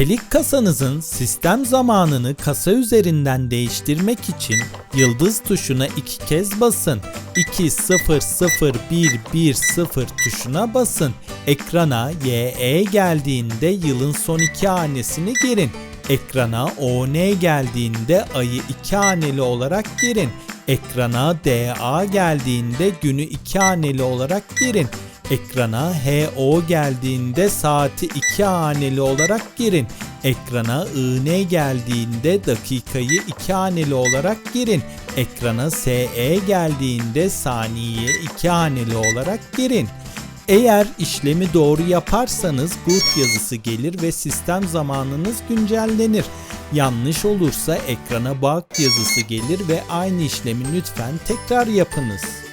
Çelik kasanızın sistem zamanını kasa üzerinden değiştirmek için yıldız tuşuna iki kez basın. 200110 tuşuna basın. Ekrana YE geldiğinde yılın son iki hanesini girin. Ekrana ON geldiğinde ayı iki haneli olarak girin. Ekrana DA geldiğinde günü iki haneli olarak girin. Ekrana HO geldiğinde saati iki haneli olarak girin. Ekrana IN geldiğinde dakikayı iki haneli olarak girin. Ekrana SE geldiğinde saniye iki haneli olarak girin. Eğer işlemi doğru yaparsanız good yazısı gelir ve sistem zamanınız güncellenir. Yanlış olursa ekrana bug yazısı gelir ve aynı işlemi lütfen tekrar yapınız.